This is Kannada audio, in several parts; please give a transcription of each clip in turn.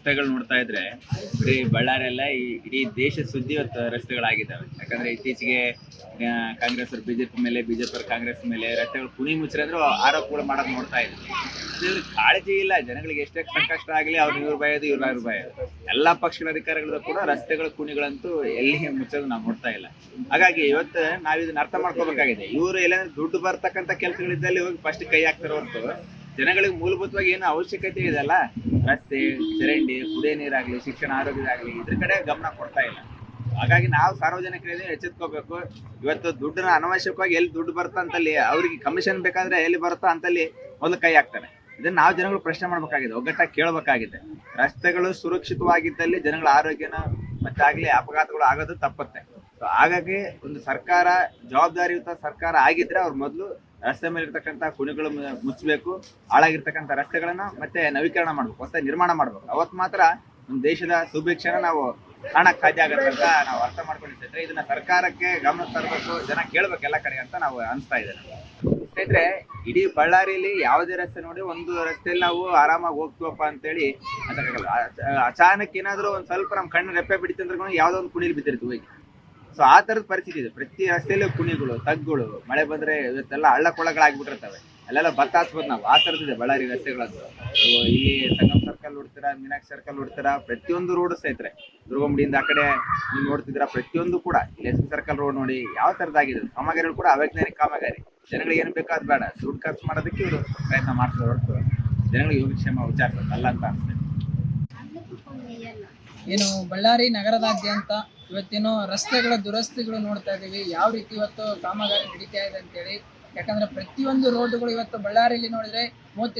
ರಸ್ತೆಗಳು ನೋಡ್ತಾ ಇದ್ರೆ ಇಡೀ ಬಳ್ಳಾರಿ ಎಲ್ಲ ಇಡೀ ದೇಶದ ಸುದ್ದಿ ಇವತ್ತು ರಸ್ತೆಗಳಾಗಿದ್ದಾವೆ. ಯಾಕಂದ್ರೆ ಇತ್ತೀಚೆಗೆ ಕಾಂಗ್ರೆಸ್ ಬಿಜೆಪಿ ಮೇಲೆ, ಬಿಜೆಪಿ ಅವರು, ಕಾಂಗ್ರೆಸ್ ಮೇಲೆ ರಸ್ತೆಗಳು ಕುಣಿ ಮುಚ್ಚಿದ್ರು ಆರೋಪಗಳು ಮಾಡೋದು ನೋಡ್ತಾ ಅದು ಇವ್ರಿಗೆ ಕಾಳಜಿ ಇಲ್ಲ, ಜನಗಳಿಗೆ ಎಷ್ಟೇ ಸಂಕಷ್ಟ ಆಗಲಿ ಅವ್ರು ಇವ್ರ ಬಯೋದು ಇವ್ರ ಇವ್ರ ಬಯೋದು ಎಲ್ಲಾ ಪಕ್ಷಗಳ ಅಧಿಕಾರಿಗಳ ಕೂಡ ರಸ್ತೆಗಳ ಕುಣಿಗಳಂತೂ ಎಲ್ಲಿ ಮುಚ್ಚೋದು ನಾವು ನೋಡ್ತಾ ಇಲ್ಲ. ಹಾಗಾಗಿ ಇವತ್ತು ನಾವ್ ಇದನ್ನ ಅರ್ಥ ಮಾಡ್ಕೋಬೇಕಾಗಿದೆ. ಇವರು ಎಲ್ಲಾದ್ರೂ ದುಡ್ಡು ಬರ್ತಕ್ಕಂಥ ಕೆಲಸಗಳಿದ್ದಲ್ಲಿ ಹೋಗಿ ಫಸ್ಟ್ ಕೈ ಹಾಕ್ತಾರೆ ಹೊರತು ಜನಗಳಿಗೆ ಮೂಲಭೂತವಾಗಿ ಏನು ಅವಶ್ಯಕತೆ ಇದೆಲ್ಲ ರಸ್ತೆ, ಚರಂಡಿ, ಕುಡಿಯ ನೀರಾಗ್ಲಿ, ಶಿಕ್ಷಣ, ಆರೋಗ್ಯದಾಗ್ಲಿ, ಇದ್ರ ಕಡೆ ಗಮನ ಕೊಡ್ತಾ ಇಲ್ಲ. ಹಾಗಾಗಿ ನಾವು ಸಾರ್ವಜನಿಕರಿಂದ ಎಚ್ಚೆತ್ಕೋಬೇಕು. ಇವತ್ತು ದುಡ್ಡನ್ನ ಅನವಶ್ಯಕವಾಗಿ ಎಲ್ಲಿ ದುಡ್ಡು ಬರುತ್ತಾ ಅಂತಲ್ಲಿ, ಅವ್ರಿಗೆ ಕಮಿಷನ್ ಬೇಕಾದ್ರೆ ಎಲ್ಲಿ ಬರುತ್ತಾ ಅಂತಲ್ಲಿ ಒಂದು ಕೈ ಹಾಕ್ತಾರೆ. ಇದನ್ನ ನಾವು ಜನಗಳು ಪ್ರಶ್ನೆ ಮಾಡ್ಬೇಕಾಗಿದೆ, ಒಗ್ಗಟ್ಟಾಗಿ ಕೇಳಬೇಕಾಗಿದೆ. ರಸ್ತೆಗಳು ಸುರಕ್ಷಿತವಾಗಿದ್ದಲ್ಲಿ ಜನಗಳ ಆರೋಗ್ಯನ ಮತ್ತೆ ಆಗ್ಲಿ ಅಪಘಾತಗಳು ಆಗೋದು ತಪ್ಪುತ್ತೆ. So, ಹಾಗಾಗಿ ಒಂದು ಸರ್ಕಾರ ಜವಾಬ್ದಾರಿಯುತ ಸರ್ಕಾರ ಆಗಿದ್ರೆ ಅವ್ರು ಮೊದಲು ರಸ್ತೆ ಮೇಲೆ ಇರ್ತಕ್ಕಂಥ ಕುಣಿಗಳು ಮುಚ್ಚಬೇಕು ಹಾಳಾಗಿರ್ತಕ್ಕಂಥ ರಸ್ತೆಗಳನ್ನ ಮತ್ತೆ ನವೀಕರಣ ಮಾಡ್ಬೇಕು, ಹೊಸ ನಿರ್ಮಾಣ ಮಾಡ್ಬೇಕು. ಅವತ್ತು ಮಾತ್ರ ನಮ್ಮ ದೇಶದ ಸುಭಿಕ್ಷಣ ನಾವು ಕಾಣಕ್ಕೆ ಸಾಧ್ಯ ಆಗುತ್ತೆ ಅಂತ ನಾವು ಅರ್ಥ ಮಾಡ್ಕೊಂಡಿದ್ರೆ ಇದನ್ನ ಸರ್ಕಾರಕ್ಕೆ ಗಮನ ತರಬೇಕು, ಜನ ಕೇಳ್ಬೇಕು ಎಲ್ಲ ಕಡೆ ಅಂತ ನಾವು ಅನಿಸ್ತಾ ಇದ್ದೇನೆ. ಸ್ನೇಹಿತರೆ, ಇಡೀ ಬಳ್ಳಾರಿಯಲ್ಲಿ ಯಾವುದೇ ರಸ್ತೆ ನೋಡಿ ಒಂದು ರಸ್ತೆಯಲ್ಲಿ ನಾವು ಆರಾಮಾಗಿ ಹೋಗ್ತೀವಪ್ಪ ಅಂತೇಳಿ ಅಚಾನಕ್ ಏನಾದರೂ ಒಂದು ಸ್ವಲ್ಪ ನಮ್ಮ ಕಣ್ಣು ರೆಪ್ಪೆ ಬಿಡಿತಂದ್ರೆ ಯಾವ್ದೋ ಒಂದು ಕುಣಿಲಿ ಬಿದ್ದಿರ್ತೀವಿ ಸೊ ಆ ತರದ ಪರಿಸ್ಥಿತಿ ಇದೆ. ಪ್ರತಿ ರಸ್ತೆಯಲ್ಲೂ ಕುಣಿಗಳು ತಗ್ಗುಗಳು ಮಳೆ ಬಂದ್ರೆ ಇವತ್ತೆಲ್ಲ ಹಳ್ಳ ಕೊಳ್ಳಗಳಾಗ್ಬಿಟ್ಟಿರ್ತವೆ ಅಲ್ಲೆಲ್ಲ ಭತ್ತ ಹಾಸ್ಬೋದು ನಾವು. ಆ ತರದಿದೆ ಬಳ್ಳಾರಿ ರಸ್ತೆಗಳದ್ದು. ಈ ಸಂಗಮ್ ಸರ್ಕಲ್ ನೋಡ್ತೀರಾ, ಮೀನಾಕ್ಷಿ ಸರ್ಕಲ್ ನೋಡ್ತೀರಾ, ಪ್ರತಿಯೊಂದು ರೋಡ್ ಸ್ನೇಹಿತರೆ ದುರ್ಗಂಬಡಿಯಿಂದ ಆ ಕಡೆ ನೀವು ನೋಡ್ತಿದ್ದೀರಾ, ಪ್ರತಿಯೊಂದು ಕೂಡ ಎಸ್ ಸರ್ಕಲ್ ರೋಡ್ ನೋಡಿ ಯಾವ ತರದಾಗಿದೆ ಕಾಮಗಾರಿಗಳು ಕೂಡ ಅವೈಜ್ಞಾನಿಕ ಕಾಮಗಾರಿ. ಜನಗಳಿಗೆ ಏನು ಬೇಕಾದ್ ಬೇಡ. ದುಡ್ಡು ಖರ್ಚು ಮಾಡೋದಕ್ಕೆ ಇವರು ಪ್ರಯತ್ನ ಮಾಡ್ತಾರೆ ಹೊರತು. ಜನಗಳಿಗೆ ಯೋಗಕ್ಷೇಮ ಅಲ್ಲ ಅಂತ ಅನ್ಸುತ್ತೆ. ಏನು, ಬಳ್ಳಾರಿ ನಗರದಾದ್ಯಂತ ಇವತ್ತೇನು ರಸ್ತೆಗಳ, ದುರಸ್ತಿಗಳು ನೋಡ್ತಾ ಇದ್ದೀವಿ ಯಾವ ರೀತಿ ಇವತ್ತು ಕಾಮಗಾರಿ ನಡೀತಾ ಇದೆ ಅಂತೇಳಿ. ಯಾಕಂದ್ರೆ ಪ್ರತಿಯೊಂದು ರೋಡ್ಗಳು ಇವತ್ತು ಬಳ್ಳಾರಿಯಲ್ಲಿ ನೋಡಿದ್ರೆ ಮೂವತ್ತು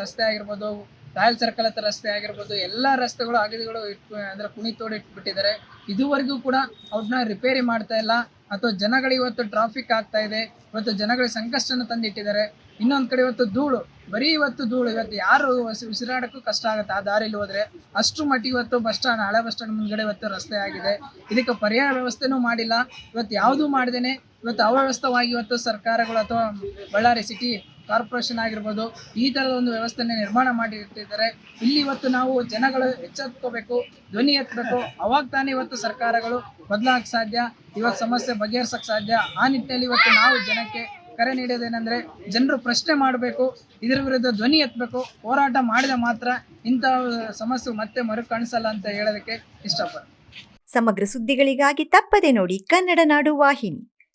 ರಸ್ತೆ ಆಗಿರ್ಬೋದು ರಾಯಲ್ ಸರ್ಕಲ್ ಹತ್ರ ರಸ್ತೆ ಆಗಿರ್ಬೋದು, ಎಲ್ಲ ರಸ್ತೆಗಳು ಅಗದಿಗಳು ಇಟ್ಟು ಅಂದ್ರೆ ಕುಣಿ ತೋಡಿ ಇಟ್ಬಿಟ್ಟಿದ್ದಾರೆ. ಇದುವರೆಗೂ ಕೂಡ ಅವ್ರನ್ನ ರಿಪೇರಿ ಮಾಡ್ತಾ ಇಲ್ಲ. ಅಥವಾ ಜನಗಳು ಇವತ್ತು ಟ್ರಾಫಿಕ್ ಆಗ್ತಾ ಇದೆ. ಇವತ್ತು ಜನಗಳಿಗೆ ಸಂಕಷ್ಟನ ತಂದಿಟ್ಟಿದ್ದಾರೆ. ಇನ್ನೊಂದು ಕಡೆ ಇವತ್ತು ಧೂಳು, ಬರೀ ಇವತ್ತು ಧೂಳು. ಇವತ್ತು ಯಾರು ಉಸಿರಾಡೋಕ್ಕೂ ಕಷ್ಟ ಆಗುತ್ತೆ. ಆ ದಾರಿಲಿ ಹೋದ್ರೆ ಅಷ್ಟು ಮಟ್ಟಿಗೆ ಇವತ್ತು ಬಸ್ ಸ್ಟ್ಯಾಂಡ್ ಹಳೆ ಬಸ್ ಸ್ಟ್ಯಾಂಡ್ ಮುಂದ್ಗಡೆ ಇವತ್ತು ರಸ್ತೆ ಆಗಿದೆ. ಇದಕ್ಕೆ ಪರ್ಯಾಯ ವ್ಯವಸ್ಥೆನೂ ಮಾಡಿಲ್ಲ. ಇವತ್ತು ಯಾವುದೂ ಮಾಡ್ದೇನೆ. ಇವತ್ತು ಅವ್ಯವಸ್ಥವಾಗಿ ಇವತ್ತು ಸರ್ಕಾರಗಳು ಅಥವಾ ಬಳ್ಳಾರಿ ಸಿಟಿ ಕಾರ್ಪೊರೇಷನ್ ಆಗಿರ್ಬೋದು, ಈ ತರದ ಒಂದು ವ್ಯವಸ್ಥೆನ ನಿರ್ಮಾಣ ಮಾಡಿ ಇಟ್ಟಿದ್ದಾರೆ ಇಲ್ಲಿ ಇವತ್ತು ನಾವು ಜನಗಳು ಎಚ್ಚೆತ್ಕೋಬೇಕು ಧ್ವನಿ ಎತ್ತಬೇಕು. ಅವಾಗ ತಾನೇ ಇವತ್ತು ಸರ್ಕಾರಗಳು ಬದಲಾಗಕ್ಕೆ ಸಾಧ್ಯ, ಇವತ್ತು ಸಮಸ್ಯೆ ಬಗೆಹರ್ಸಕ್ ಸಾಧ್ಯ. ಆ ನಿಟ್ಟಿನಲ್ಲಿ ಇವತ್ತು ನಾವು ಜನಕ್ಕೆ ಕರೆ ನೀಡೋದೇನೆಂದ್ರೆ ಜನರು ಪ್ರಶ್ನೆ ಮಾಡಬೇಕು, ಇದರ ವಿರುದ್ಧ ಧ್ವನಿ ಎತ್ತಬೇಕು, ಹೋರಾಟ ಮಾಡಿದ ಮಾತ್ರ ಇಂಥ ಸಮಸ್ಯೆ ಮತ್ತೆ ಮರುಕಾಣಿಸಲ್ಲ ಅಂತ ಹೇಳೋದಕ್ಕೆ ಇಷ್ಟಪಡ್ತೀನಿ. ಸಮಗ್ರ ಸುದ್ದಿಗಳಿಗಾಗಿ ತಪ್ಪದೆ ನೋಡಿ ಕನ್ನಡ ನಾಡು ವಾಹಿನಿ.